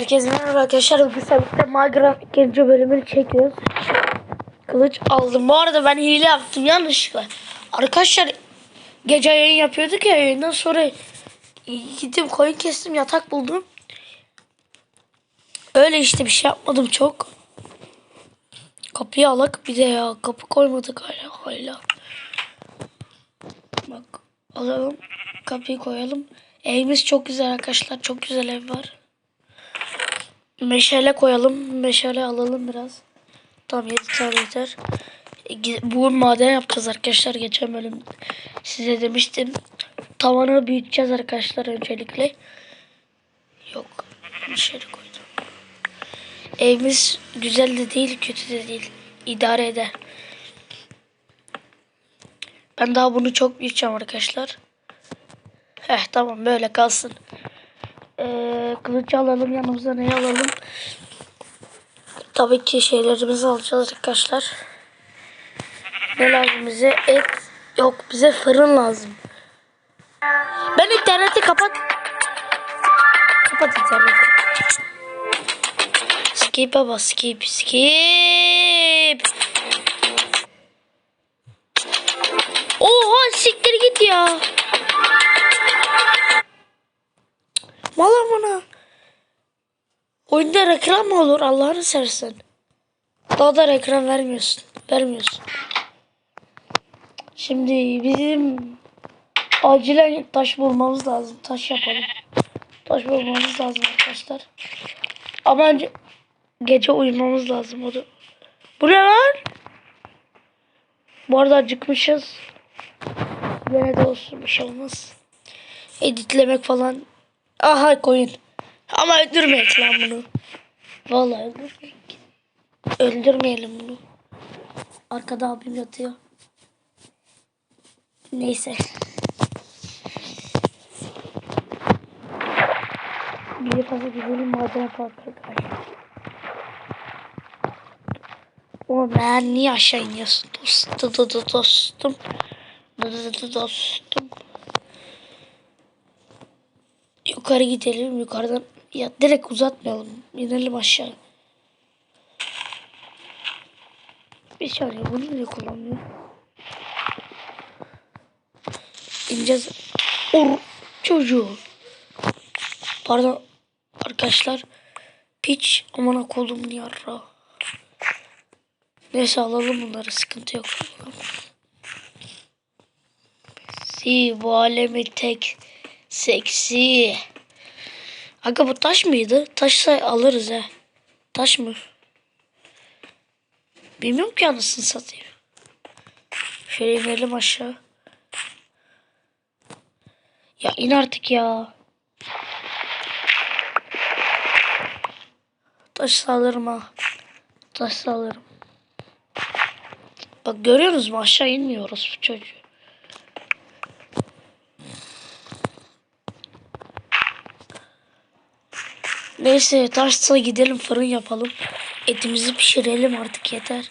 Herkese merhaba arkadaşlar. Bugün birlikte Minecraft ikinci bölümünü çekiyoruz. Kılıç aldım. Bu arada ben hile yaptım yanlışlıkla. Arkadaşlar gece yayın yapıyorduk ya yayından sonra gittim koyun kestim yatak buldum. Öyle işte bir şey yapmadım çok. Kapıyı alak bir de ya kapı koymadık hala hala. Bak alalım kapıyı koyalım. Evimiz çok güzel arkadaşlar çok güzel ev var. Meşale koyalım. Meşale alalım biraz. Tamam 7 tane yeter. Bu maden yapacağız arkadaşlar. Geçen bölüm size demiştim. Tavanı büyüteceğiz arkadaşlar öncelikle. Yok. Meşale koydum. Evimiz güzel de değil, kötü de değil. İdare eder. Ben daha bunu çok büyüteceğim arkadaşlar. Heh tamam böyle kalsın. Ee, kılıcı alalım yanımıza ne alalım? Tabii ki şeylerimizi alacağız arkadaşlar. Ne lazım bize? Et. Yok bize fırın lazım. Ben interneti kapat. Kapat interneti. Skip'e bas skip skip. Oha siktir git ya. Valla bana. Oyunda reklam mı olur Allah'ını seversen. Daha da reklam vermiyorsun. Vermiyorsun. Şimdi bizim acilen taş bulmamız lazım. Taş yapalım. Taş bulmamız lazım arkadaşlar. Ama önce gece uyumamız lazım. O da. Bu ne lan? Bu arada acıkmışız. Yine de olsun bir şey olmaz. Editlemek falan Aha koyun. Ama öldürmeyek lan bunu. Vallahi öldürmeyek. Öldürmeyelim bunu. Arkada abim yatıyor. Neyse. Bir fazla gidelim maden parkı arkadaşlar. O ben niye aşağı iniyorsun dostum dostum dostum dostum dostum Yukarı gidelim. Yukarıdan ya direkt uzatmayalım. İnelim aşağı. Bir saniye bunu niye kullanmıyor? İneceğiz. Or çocuğu. Pardon arkadaşlar. Piç amına kolum yarra. Neyse alalım bunları sıkıntı yok. Si bu alemi tek seksi. Aga bu taş mıydı? Taşsa alırız he. Taş mı? Bilmiyorum ki anasını satayım. Şöyle inelim aşağı. Ya in artık ya. Taş alırım ha. Taş alırım. Bak görüyorsunuz mu aşağı inmiyoruz bu çocuğu. Neyse taşsa gidelim fırın yapalım. Etimizi pişirelim artık yeter.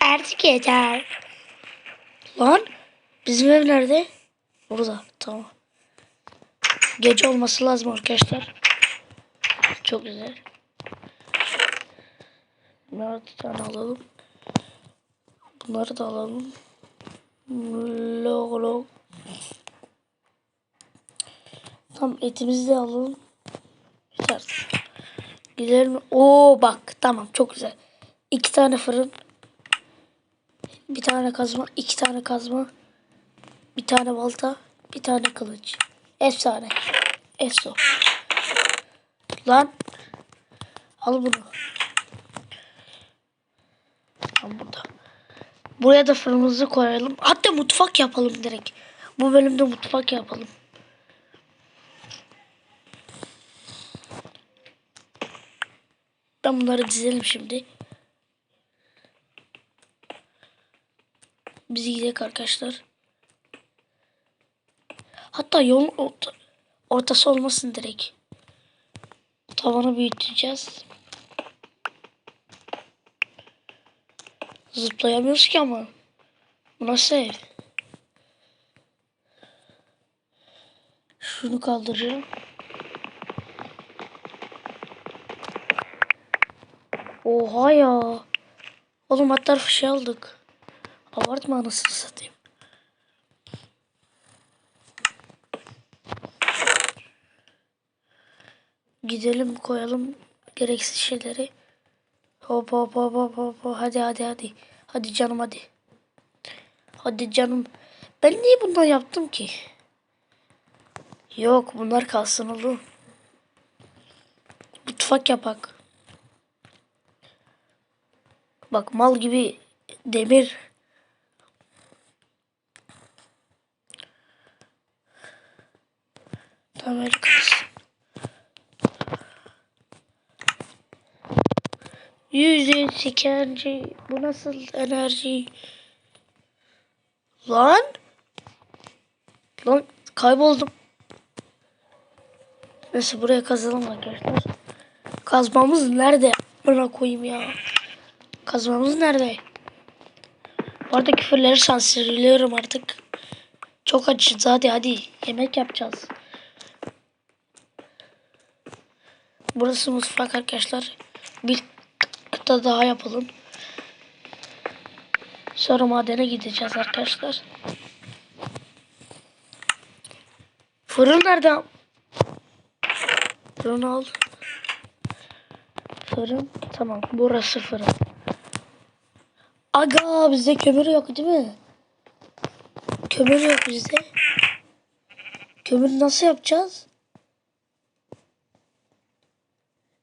Artık yeter. Lan bizim ev nerede? Burada tamam. Gece olması lazım arkadaşlar. Çok güzel. Bunları bir tane alalım. Bunları da alalım. Log log. Tamam etimizi de alalım. Yeter. Gidelim. Oo bak tamam çok güzel. İki tane fırın. Bir tane kazma. iki tane kazma. Bir tane balta. Bir tane kılıç. Efsane. Eso. Lan. Al bunu. Tam burada. Buraya da fırınımızı koyalım. Hatta mutfak yapalım direkt. Bu bölümde mutfak yapalım. Ben bunları dizelim şimdi. Biz gidelim arkadaşlar. Hatta yolun orta, ortası olmasın direkt. Tavanı büyüteceğiz. Zıplayamıyoruz ki ama. Bu nasıl ev? Şunu kaldıracağım. Oha ya. Oğlum hatta fişe aldık. Abartma anasını satayım. Gidelim koyalım gereksiz şeyleri. Hop hop hop hop. hop. Hadi hadi hadi. Hadi canım hadi. Hadi canım. Ben niye bundan yaptım ki? Yok bunlar kalsın oğlum. Mutfak yapak. Bak mal gibi demir. Tamam öyle kalsın. Yüzü sikenci. Bu nasıl enerji? Lan. Lan kayboldum. Neyse buraya kazalım arkadaşlar. Kazmamız nerede? Bana koyayım ya. Kazmamız nerede? Bu arada küfürleri sansürlüyorum artık. Çok açız hadi hadi. Yemek yapacağız. Burası mutfak arkadaşlar. Bir kıta daha yapalım. Sonra madene gideceğiz arkadaşlar. Fırın nerede? Fırın al. Fırın. Tamam. Burası fırın. Aga bizde kömür yok değil mi? Kömür yok bizde. Kömür nasıl yapacağız?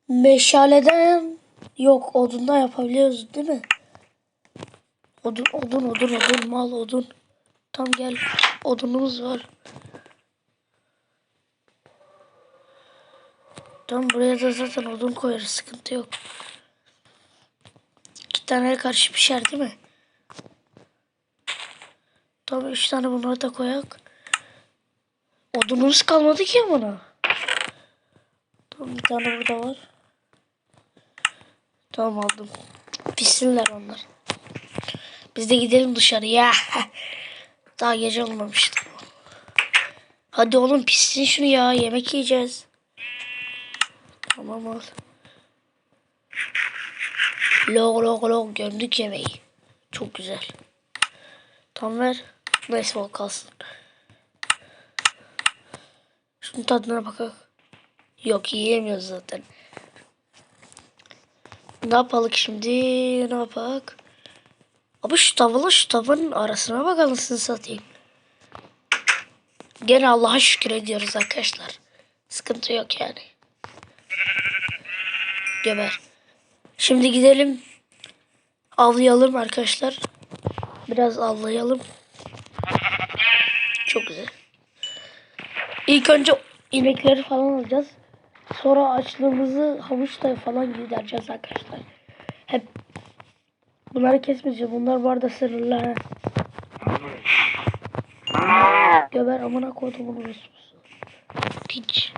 Meşaleden yok odundan yapabiliyoruz değil mi? Odun odun odun odun mal odun. Tam gel odunumuz var. Tamam buraya da zaten odun koyarız sıkıntı yok. İki tane karşı pişer değil mi? Tamam üç tane bunları da koyak. Odunumuz kalmadı ki buna. Tamam bir tane burada var. Tamam aldım. Pişsinler onlar. Biz de gidelim dışarıya. Daha gece olmamıştı. Hadi oğlum pişsin şunu ya. Yemek yiyeceğiz. Tamam al. Log log log gömdük yemeği. Çok güzel. Tam ver. Neyse o kalsın. Şunun tadına bakalım. Yok yiyemiyoruz zaten. Ne yapalım şimdi? Ne yapak? Abi şu tavla şu tavanın arasına bak anasını satayım. Gene Allah'a şükür ediyoruz arkadaşlar. Sıkıntı yok yani. Geber. Şimdi gidelim. Avlayalım arkadaşlar. Biraz avlayalım. Çok güzel. İlk önce inekleri falan alacağız. Sonra açlığımızı havuçla falan gidereceğiz arkadaşlar. Hep bunları kesmeyeceğiz. Bunlar bu arada sırrılar. ha. Göber amına koydum bunu resmus. Piç.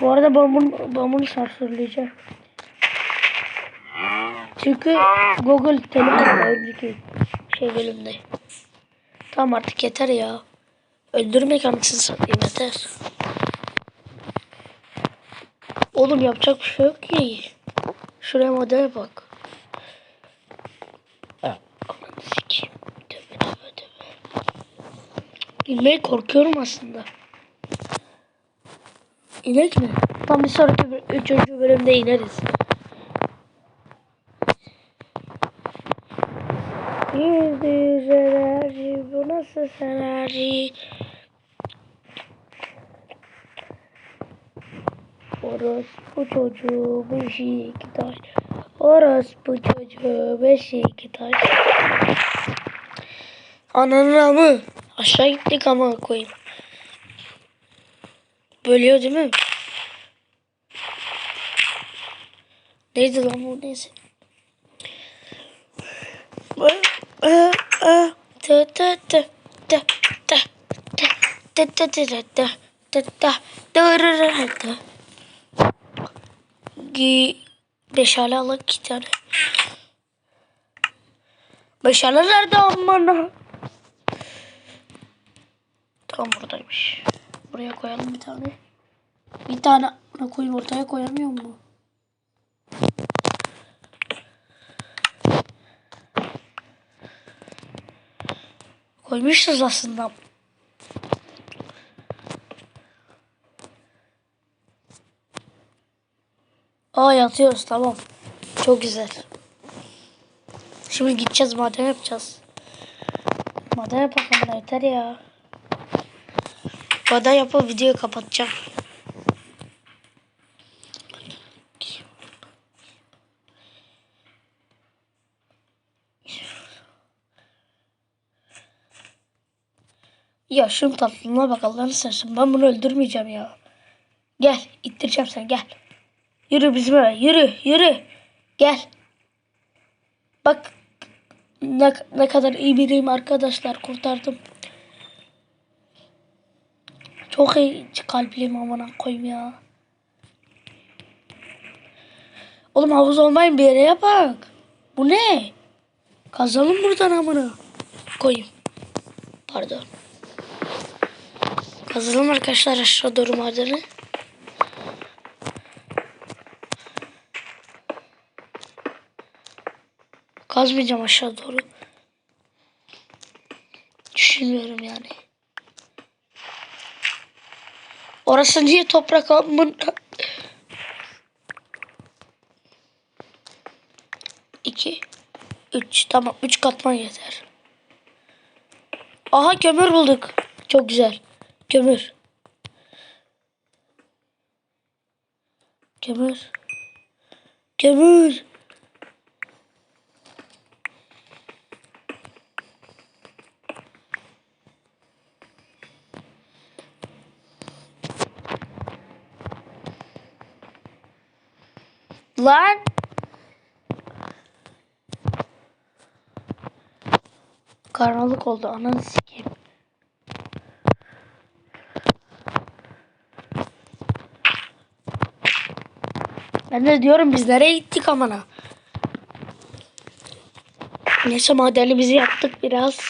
Bu arada ben bunu, ben bunu sansürleyeceğim. Çünkü Google telefon önceki şey bölümde. Tamam artık yeter ya. Öldürmek anasını satayım yeter. Oğlum yapacak bir şey yok ki. Şuraya modele bak. Aman sikeyim. İnmeye korkuyorum aslında. İnek mi? Tam bir sonraki üçüncü bölümde ineriz. Yüzde yüz enerji. Bu nasıl enerji? Orospu çocuğu Beşiktaş. Orospu çocuğu Beşiktaş. Ananın amı. Aşağı gittik ama koyayım. Bölüyor değil mi? Neydi lan bu neyse. Tı tı tı tı tı tı tı tı tı tı tı tı tı tı. Gi Beşale alak iki tane. Beşale nerede amına? Tam buradaymış. Buraya koyalım bir tane. Bir tane koyayım ortaya koyamıyor mu? Koymuşuz aslında. Aa yatıyoruz tamam. Çok güzel. Şimdi gideceğiz maden yapacağız. Maden yapalım yeter ya. Maden yapıp videoyu kapatacağım. Ya şunun tatlılığına bak Allah'ını seversen. Ben bunu öldürmeyeceğim ya. Gel ittireceğim seni gel. Yürü bizim eve yürü yürü. Gel. Bak ne, ne kadar iyi biriyim arkadaşlar kurtardım. Çok iyi kalpliyim amına koyayım ya. Oğlum havuz olmayın bir yere yapak. Bu ne? Kazalım buradan amına koyayım. Pardon. Kazalım arkadaşlar aşağı doğru madeni. Kazmayacağım aşağı doğru. Düşünmüyorum yani. Orası niye toprak amın? İki. Üç. Tamam. Üç katman yeter. Aha kömür bulduk. Çok güzel. Kömür. Kömür. Kömür. Lan. Karanlık oldu ananı sikeyim. Ben de diyorum biz nereye gittik amına. Neyse madenimizi yaptık biraz.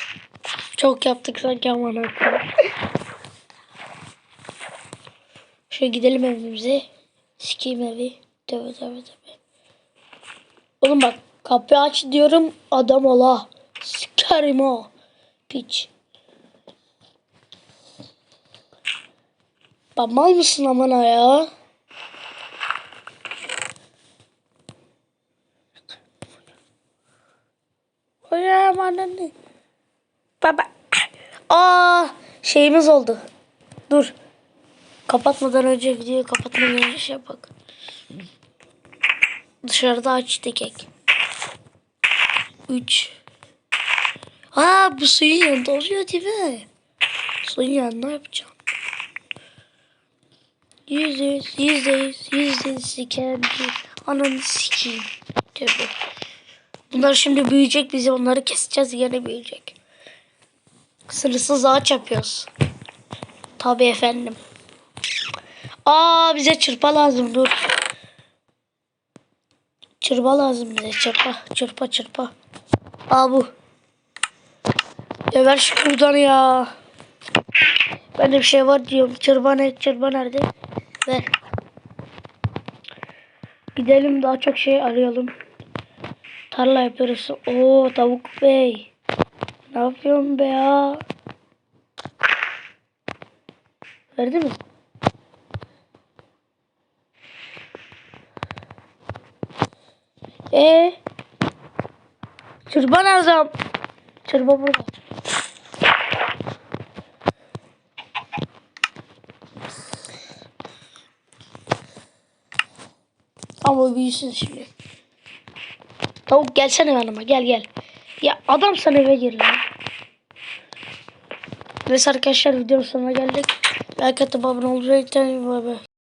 Çok yaptık sanki amına. Şöyle gidelim evimize. Sikeyim evi. Tövbe tövbe tövbe. Oğlum bak kapıyı aç diyorum adam ola. Sikerim o. Piç. Bak mal mısın amına ya? Anne. Baba. Aa şeyimiz oldu. Dur. Kapatmadan önce videoyu kapatmadan önce şey bak. Dışarıda açtı kek. 3 Aa bu suyun yanında oluyor değil yapacağım. Yüzde yüz, yüzde yüz, yüz siken Ananı sikeyim. Bunlar şimdi büyüyecek bizi onları keseceğiz yine büyüyecek. Sınırsız ağaç yapıyoruz. Tabii efendim. Aa bize çırpa lazım dur. Çırpa lazım bize çırpa. Çırpa çırpa. Aa bu. Ya ver şu buradan ya. Bende bir şey var diyorum. Çırpa ne? Çırpa nerede? Ver. Gidelim daha çok şey arayalım. Tarla yapıyoruz. Oo tavuk bey. Ne yapıyorsun be ya? Verdi mi? Ee, çırba nerede? Çırba burada. Ama büyüsün şimdi. Tavuk gelsene yanıma gel gel. Ya adam sen eve gir lan. Neyse arkadaşlar videonun sonuna geldik. Like atıp abone olmayı unutmayın.